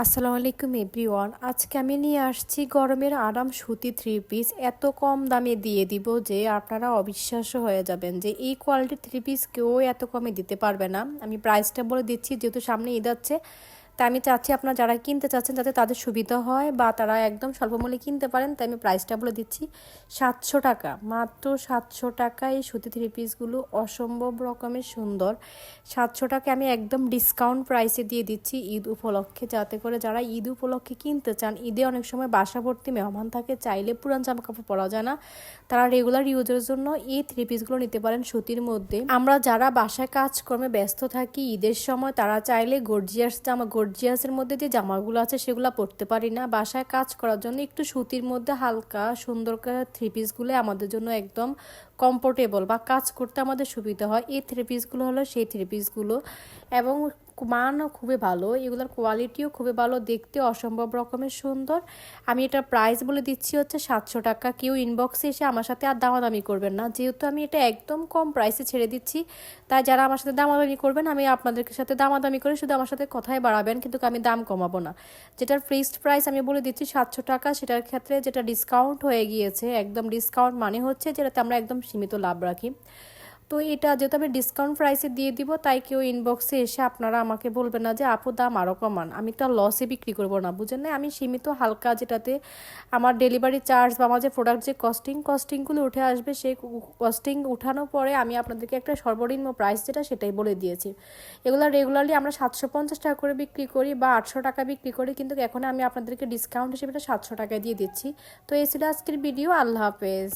আসসালামু আলাইকুম এভরিওয়ান। আজকে আমি নিয়ে আসছি গরমের আরাম সুতি থ্রি পিস এত কম দামে দিয়ে দিব যে আপনারা অবিশ্বাস হয়ে যাবেন যে এই কোয়ালিটির থ্রি পিস কেউ এত কমে দিতে পারবে না। আমি প্রাইসটা বলে দিচ্ছি, যেহেতু সামনে ঈদ আছে। তাই আমি চাচ্ছি আপনারা যারা কিনতে চাচ্ছেন যাতে তাদের সুবিধা হয় বা তারা একদম স্বল্প মূল্যে কিনতে পারেন, তাই আমি প্রাইসটা বলে দিচ্ছি। সাতশো টাকা, মাত্র সাতশো টাকা এই সুতি থ্রি পিসগুলো অসম্ভব রকমের সুন্দর। সাতশো টাকা আমি একদম ডিসকাউন্ট প্রাইসে দিয়ে দিচ্ছি ঈদ উপলক্ষে, যাতে করে যারা ঈদ উপলক্ষে কিনতে চান, ঈদে অনেক সময় বাসা ভর্তি মেহমান থাকে, চাইলে পুরান জামা কাপড় পরা যায় না। তারা রেগুলার ইউজের জন্য এই থ্রি পিসগুলো নিতে পারেন সুতির মধ্যে। আমরা যারা বাসায় কাজকর্মে ব্যস্ত থাকি, ঈদের সময় তারা চাইলে গর্জিয়াস জামা গর্জিয়াসের মধ্যে যে জামাগুলো আছে সেগুলো পরতে পারি না। বাসায় কাজ করার জন্য একটু সুতির মধ্যে হালকা, সুন্দর থ্রি পিসগুলো আমাদের জন্য একদম কমফোর্টেবল বা কাজ করতে আমাদের সুবিধা হয়। এই থ্রি পিসগুলো হলো সেই থ্রি পিসগুলো এবং মানও খুবই ভালো, এগুলোর কোয়ালিটিও খুবই ভালো, দেখতে অসম্ভব রকমের সুন্দর। আমি এটা প্রাইস বলে দিচ্ছি হচ্ছে সাতশো টাকা। কেউ ইনবক্সে এসে আমার সাথে আর দামাদামি করবেন না। যেহেতু আমি এটা একদম কম প্রাইসে ছেড়ে দিচ্ছি, তাই যারা আমার সাথে দামাদামি করবেন, আমি আপনাদের সাথে দামাদামি করে শুধু আমার সাথে কথাই বাড়াবেন, কিন্তু আমি দাম কমাবো না। যেটার ফিক্সড প্রাইস আমি বলে দিচ্ছি সাতশো টাকা, সেটার ক্ষেত্রে যেটা ডিসকাউন্ট হয়ে গিয়েছে, একদম ডিসকাউন্ট মানে হচ্ছে যেটাতে আমরা একদম সীমিত লাভ রাখি। তো এটা যেহেতু আমি ডিসকাউন্ট প্রাইসে দিয়ে দিব, তাই কেউ ইনবক্সে এসে আপনারা আমাকে বলবেন না যে, আপু, দাম আরও কমান। আমি তো লসে বিক্রি করব না। বুঝেন না আমি সীমিত হালকা যেটাতে আমার ডেলিভারি চার্জ বা আমার যে প্রোডাক্ট যে কস্টিং কস্টিংগুলো উঠে আসবে সেই কস্টিং উঠানোর পরে আমি আপনাদেরকে একটা সর্বনিম্ন প্রাইস যেটা, সেটাই বলে দিয়েছি। এগুলো রেগুলারলি আমরা সাতশো পঞ্চাশ টাকা করে বিক্রি করি বা আটশো টাকা বিক্রি করি, কিন্তু এখন আমি আপনাদেরকে ডিসকাউন্ট হিসেবে সাতশো টাকায় দিয়ে দিচ্ছি। তো এই ছিল আজকের ভিডিও আল্লাহ হাফেজ।